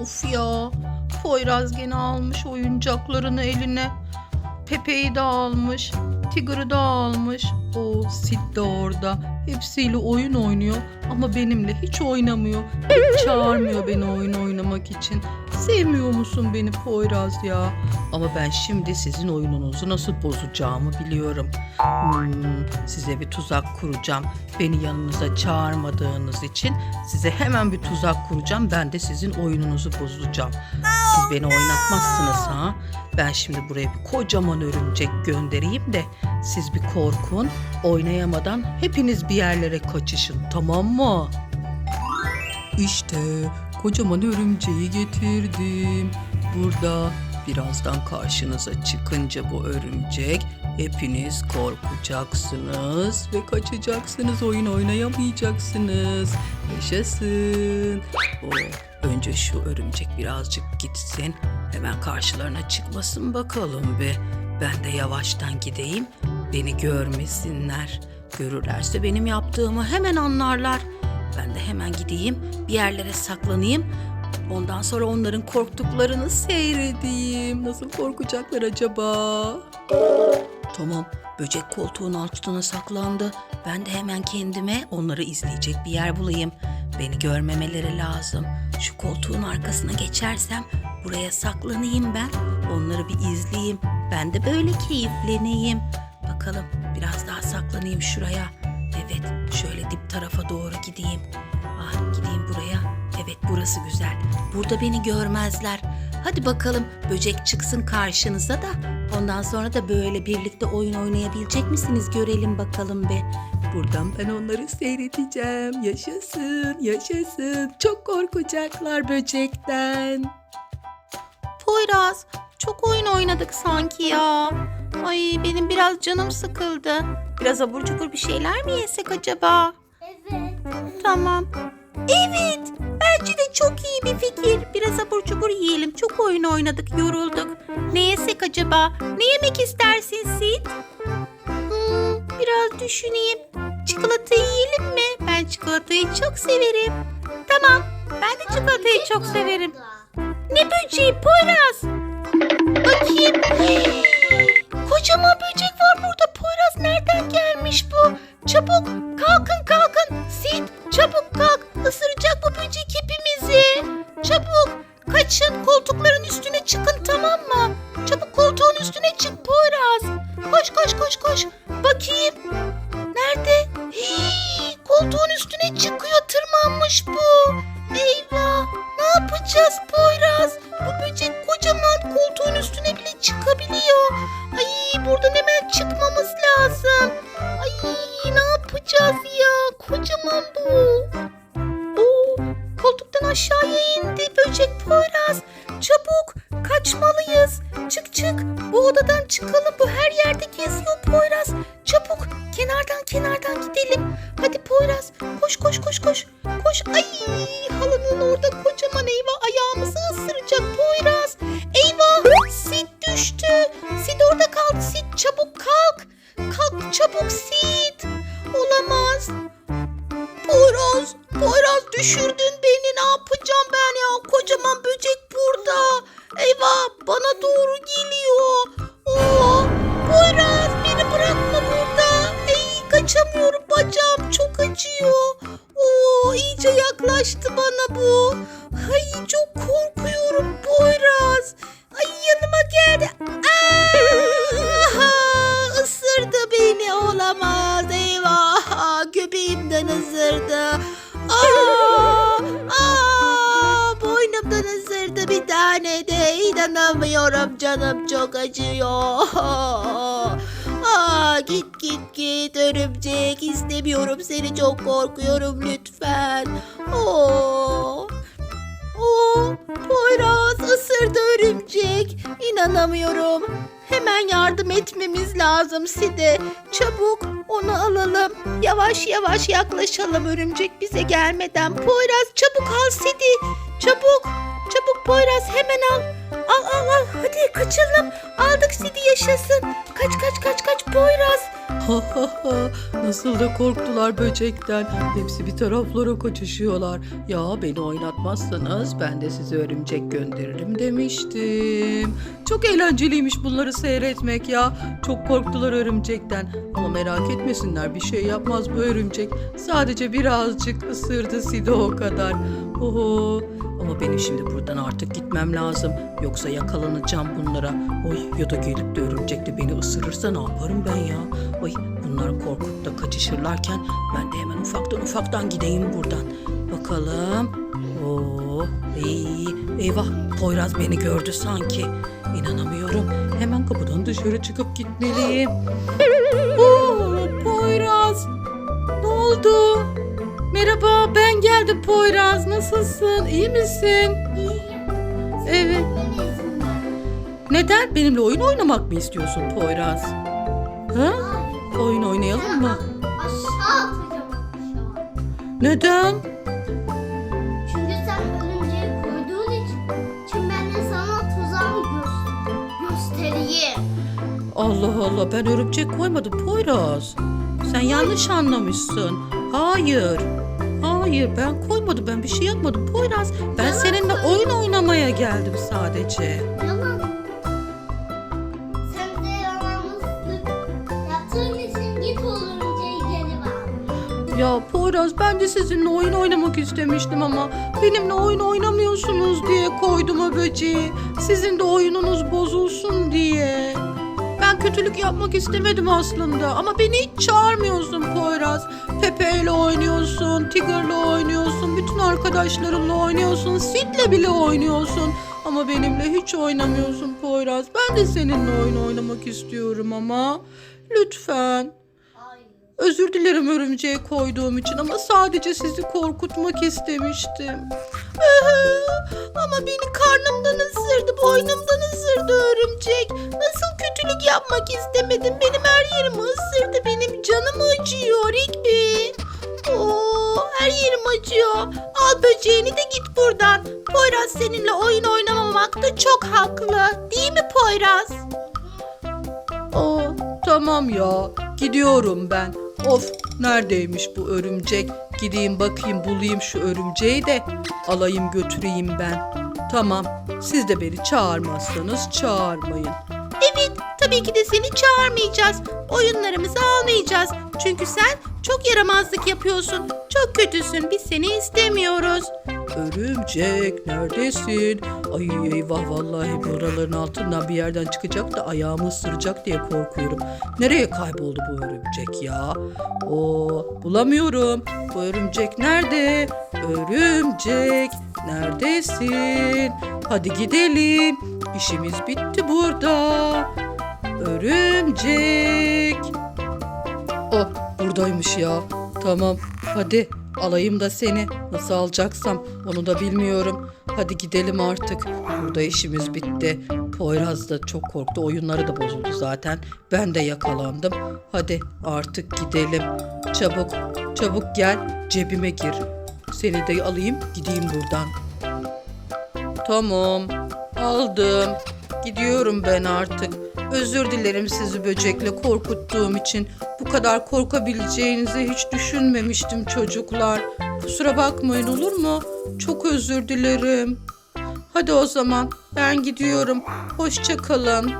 Of ya. Poyraz gene almış oyuncaklarını eline. Pepe'yi de almış. Tigger'ı da almış. O Sid de orada. Hepsiyle oyun oynuyor ama benimle hiç oynamıyor. Hiç çağırmıyor beni oyun oynamak için. Sevmiyor musun beni Poyraz ya? Ama ben şimdi sizin oyununuzu nasıl bozacağımı biliyorum. Hmm, size bir tuzak kuracağım. Beni yanınıza çağırmadığınız için size hemen bir tuzak kuracağım. Ben de sizin oyununuzu bozacağım. Siz beni oynatmazsınız ha. Ben şimdi buraya bir kocaman örümcek göndereyim de siz bir korkun. Oynayamadan hepiniz bir yerlere kaçışın tamam mı? İşte kocaman örümceği getirdim. Burada birazdan karşınıza çıkınca bu örümcek hepiniz korkacaksınız ve kaçacaksınız. Oyun oynayamayacaksınız. Yaşasın. O, önce şu örümcek birazcık gitsin. Hemen karşılarına çıkmasın bakalım bir. Ben de yavaştan gideyim. Beni görmesinler. Görürlerse benim yaptığımı hemen anlarlar. Ben de hemen gideyim, bir yerlere saklanayım. Ondan sonra onların korktuklarını seyredeyim. Nasıl korkacaklar acaba? Tamam, böcek koltuğun altına saklandı. Ben de hemen kendime onları izleyecek bir yer bulayım. Beni görmemeleri lazım. Şu koltuğun arkasına geçersem buraya saklanayım ben. Onları bir izleyeyim. Ben de böyle keyifleneyim. Bakalım biraz daha saklanayım şuraya. Evet, şöyle dip tarafa doğru gideyim. Ah, gideyim buraya. Evet, burası güzel. Burada beni görmezler. Hadi bakalım böcek çıksın karşınıza da ondan sonra da böyle birlikte oyun oynayabilecek misiniz görelim bakalım be. Buradan ben onları seyredeceğim. Yaşasın, yaşasın. Çok korkacaklar böcekten. Poyraz, çok oyun oynadık sanki ya. Ay benim biraz canım sıkıldı. Biraz abur cubur bir şeyler mi yesek acaba? Evet. Tamam. Evet. Bence de çok iyi bir fikir. Biraz abur cubur yiyelim. Çok oyun oynadık, yorulduk. Ne yesek acaba? Ne yemek istersin Sid? Hmm, biraz düşüneyim. Çikolata yiyelim mi? Ben çikolatayı çok severim. Tamam. Ben de çikolatayı çok severim. Ne böceği Poyraz? Bakayım. Kocaman böcek var burada. Poyraz nereden gelmiş bu? Çabuk kalkın kalkın. Sid çabuk kalk. Isıracak bu böcek hepimizi. Çabuk kaçın koltukların üstüne çıkın tamam mı? Çabuk koltuğun üstüne çık Poyraz. Koş koş koş koş. Bakayım. Nerede? Hii, koltuğun üstüne çıkıyor tırmanmış bu. Eyvah ne yapacağız Poyraz? Bu böcek Çık çık. Bu odadan çıkalım. Bu her yerde geziyor Poyraz. Çabuk kenardan kenardan gidelim. Hadi Poyraz koş koş koş koş. Koş. Ay halının orada kocaman eyvah ayağımızı ısıracak Poyraz. Eyvah Sid düştü. Sid orada kaldı. Sid çabuk kalk. Kalk çabuk Sid. Isırdı. Aa, aa, boynumdan ısırdı bir tane de inanamıyorum canım çok acıyor. Aa, git git git örümcek istemiyorum seni çok korkuyorum lütfen. Oo. Poyraz ısırdı örümcek. İnanamıyorum. Hemen yardım etmemiz lazım Side. Çabuk onu alalım. Yavaş yavaş yaklaşalım örümcek bize gelmeden. Poyraz çabuk al Sidi. Çabuk. Çabuk Poyraz hemen al. Al al al. Hadi kaçalım. Aldık Sidi yaşasın. Kaç kaç kaç kaç Poyraz. Ha ha ha. nasıl da korktular böcekten. Hepsi bir taraflara kaçışıyorlar. Ya beni oynatmazsanız ben de size örümcek gönderirim demiştim. Çok eğlenceliymiş bunları seyretmek ya. Çok korktular örümcekten. Ama merak etmesinler bir şey yapmaz bu örümcek. Sadece birazcık ısırdı Sidi o kadar. Oho. Ama benim şimdi buradan artık gitmem lazım. Yoksa yakalanacağım bunlara. Oy ya da gelip de örümcek de beni ısırırsa ne yaparım ben ya? Oy bunlar korkup da kaçışırlarken ben de hemen ufaktan ufaktan gideyim buradan. Bakalım. Oo, iyi. Eyvah Poyraz beni gördü sanki. İnanamıyorum. Hemen kapıdan dışarı çıkıp gitmeliyim. Oo, Poyraz. Ne oldu? Merhaba ben geldim Poyraz. Nasılsın? İyi misin? Evet. Neden? Benimle oyun oynamak mı istiyorsun Poyraz? Ha? Oyun oynayalım mı? Aşağı atacağım aşağı. Neden? Çünkü sen örümceği koyduğun için. Şimdi ben de sana tuzağımı gö- göstereyim. Allah Allah ben örümcek koymadım Poyraz. Sen yanlış anlamışsın. Hayır. Hayır ben koymadım ben bir şey yapmadım Poyraz. Ben seninle oyun oynamaya geldim sadece. Yalan. Sen de yalanlık yaptığın için git o örümceği geri ver. Ya Poyraz ben de sizinle oyun oynamak istemiştim ama benimle oyun oynamıyorsunuz diye koydum o böceği. Sizin de oyununuz bozulsun diye. Kötülük yapmak istemedim aslında ama beni hiç çağırmıyorsun Poyraz. Pepe ile oynuyorsun, Tigger'la oynuyorsun, bütün arkadaşlarımla oynuyorsun, Sid'le bile oynuyorsun. Ama benimle hiç oynamıyorsun Poyraz. Ben de seninle oyun oynamak istiyorum ama. Lütfen. Özür dilerim örümceğe koyduğum için ama sadece sizi korkutmak istemiştim. Ama beni karnımdan ısırdı, boynumdan ısırdı örümcek. Nasıl kötülük yapmak istemedim. Benim her yerimi ısırdı. Benim canım acıyor Rigby. Oo, her yerim acıyor. Al böceğini de git buradan. Poyraz seninle oyun oynamamakta çok haklı. Değil mi Poyraz? Aa, tamam ya. Gidiyorum ben. Of neredeymiş bu örümcek? Gideyim bakayım bulayım şu örümceği de alayım götüreyim ben. Tamam. Siz de beni çağırmazsanız çağırmayın. Evet, tabii ki de seni çağırmayacağız. Oyunlarımızı almayacağız. Çünkü sen çok yaramazlık yapıyorsun. Çok kötüsün. Biz seni istemiyoruz. Örümcek neredesin? Ay eyvah vallahi buraların altından bir yerden çıkacak da ayağımı ısıracak diye korkuyorum. Nereye kayboldu bu örümcek ya? Oo bulamıyorum. Bu örümcek nerede? Örümcek neredesin? Hadi gidelim. İşimiz bitti burada. Örümcek. Oh buradaymış ya. Tamam hadi alayım da seni. Nasıl alacaksam onu da bilmiyorum. Hadi gidelim artık. Burada işimiz bitti. Poyraz da çok korktu. Oyunları da bozuldu zaten. Ben de yakalandım. Hadi artık gidelim. Çabuk çabuk gel cebime gir. Seni de alayım gideyim buradan. Tamam aldım. Gidiyorum ben artık. Özür dilerim sizi böcekle korkuttuğum için. Bu kadar korkabileceğinizi hiç düşünmemiştim çocuklar. Kusura bakmayın olur mu? Çok özür dilerim. Hadi o zaman ben gidiyorum. Hoşça kalın.